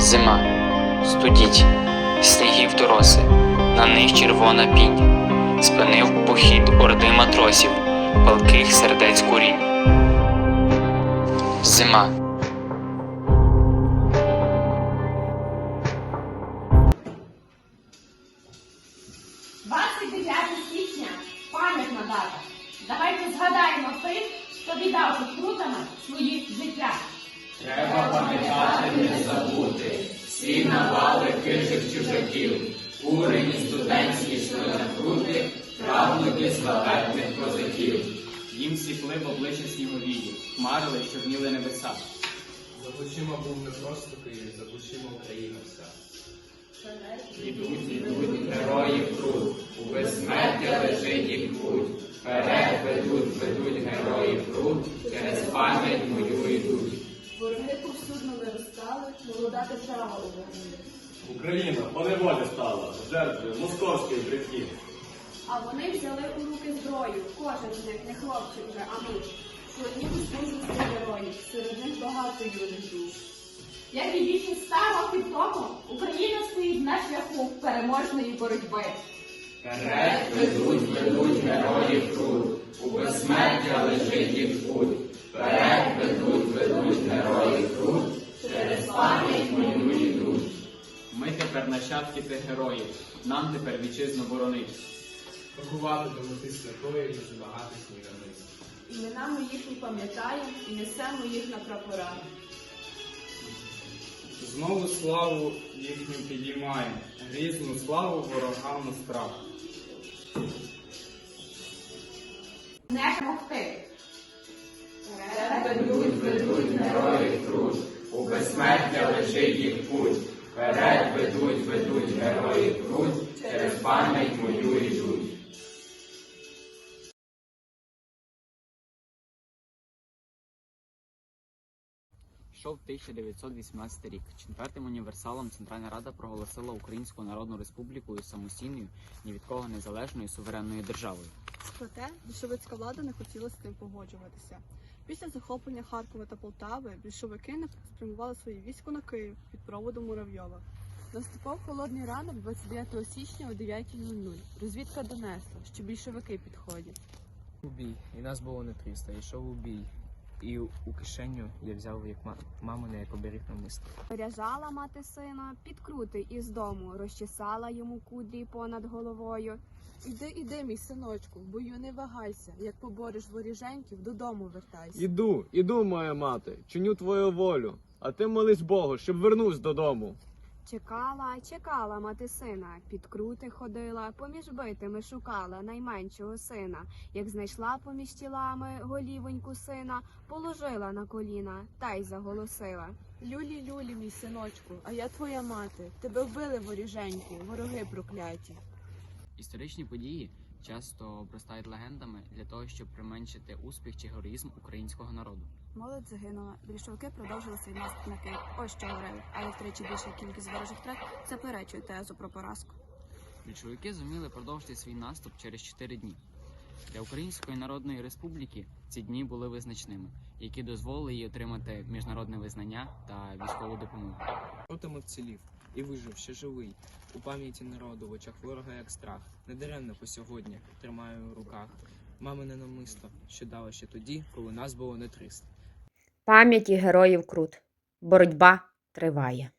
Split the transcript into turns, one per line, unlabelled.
Зима, студіть, снігів дороси, на них червона пінь, спинив похід орди матросів, палких сердець курінь. Зима,
29 січня пам'ятна дата. Давайте згадаємо тих, хто віддав під крутами свої життя.
Всі навали хижих чужаків, курені студентські йшли правнуки славетних козаків.
Їм сікли в обличчя сніговії, хмарили, що вніли небеса.
За плечима був не просто Київ, за плечима Україна вся.
Ідуть, ідуть героїв труд, у безсмертя лежить їх путь. Вперед ведуть, ведуть героїв труд, через пам'ять мою йдуть.
Вороги повсюдно виростали, молода держава оборони.
Україна по неволі стала жертвою московських брехів.
А вони взяли у руки зброю, кожен з них не хлопчик вже, а муж. Сьогодні службі героїв, серед них багато юних душ.
Як і більше ста років тому Україна стоїть на шляху переможної боротьби.
Вперед ведуть, ведуть героїв труд, у безсмертя лежить їх путь. Вперед ведуть, ведуть героїв
тепер нащадки тих героїв, нам тепер вітчизну боронить.
Крокувати до мети святої, не забагати сніганиць.
Імена ми їхні пам'ятаємо і несемо їх на прапорах.
Знову славу їхню підіймаємо, грізну славу ворогам на страх.
Не могти.
Ведуть, ведуть героїв труд, у безсмертя лежить їх путь. Вперед ведуть, ведуть герої труд, через пам'ять мою йдуть.
Йшов 1918 рік. Четвертим універсалом Центральна Рада проголосила Українську Народну Республіку самостійною, ні від кого незалежною суверенною державою.
Проте більшовицька влада не хотіла з тим погоджуватися. Після захоплення Харкова та Полтави більшовики не спрямували свої військо на Київ під проводом Муравйова. Наступав холодний ранок 29 січня о 9.00. Розвідка донесла, що більшовики підходять.
У бій, і нас було не 300, йшов у бій. І у кишеню я взяв як ма- мамине, як оберіг намисто.
Поряжала мати сина, підкрутий із дому, розчесала йому кудрі понад головою.
Іди, іди, мій синочку, бою не вагайся. Як побореш воріженьків, додому вертайся.
Іду, іду, моя мати, чиню твою волю, а ти молись Богу, щоб вернусь додому.
Чекала, чекала мати сина, підкрути ходила, поміж битими шукала найменшого сина. Як знайшла поміж тілами голівоньку сина, положила на коліна та й заголосила.
Люлі, люлі, мій синочку, а я твоя мати. Тебе вбили воріженьку, вороги прокляті.
Історичні події часто обростають легендами для того, щоб применшити успіх чи героїзм українського народу.
Молодь загинула. Більшовики продовжили свій наступ на Київ. Ось що говорили, але втричі більша кількість ворожих втрат заперечує тезу про поразку.
Більшовики зуміли продовжити свій наступ через 4 дні. Для Української Народної Республіки ці дні були визначними, які дозволили їй отримати міжнародне визнання та військову допомогу.
Ротами вцілів і вижив ще живий. У пам'яті народу в очах ворога як страх. Недаремно по сьогодні тримаю в руках мамине намисто, що дала ще тоді, коли нас було не 300.
Пам'яті героїв Крут. Боротьба триває.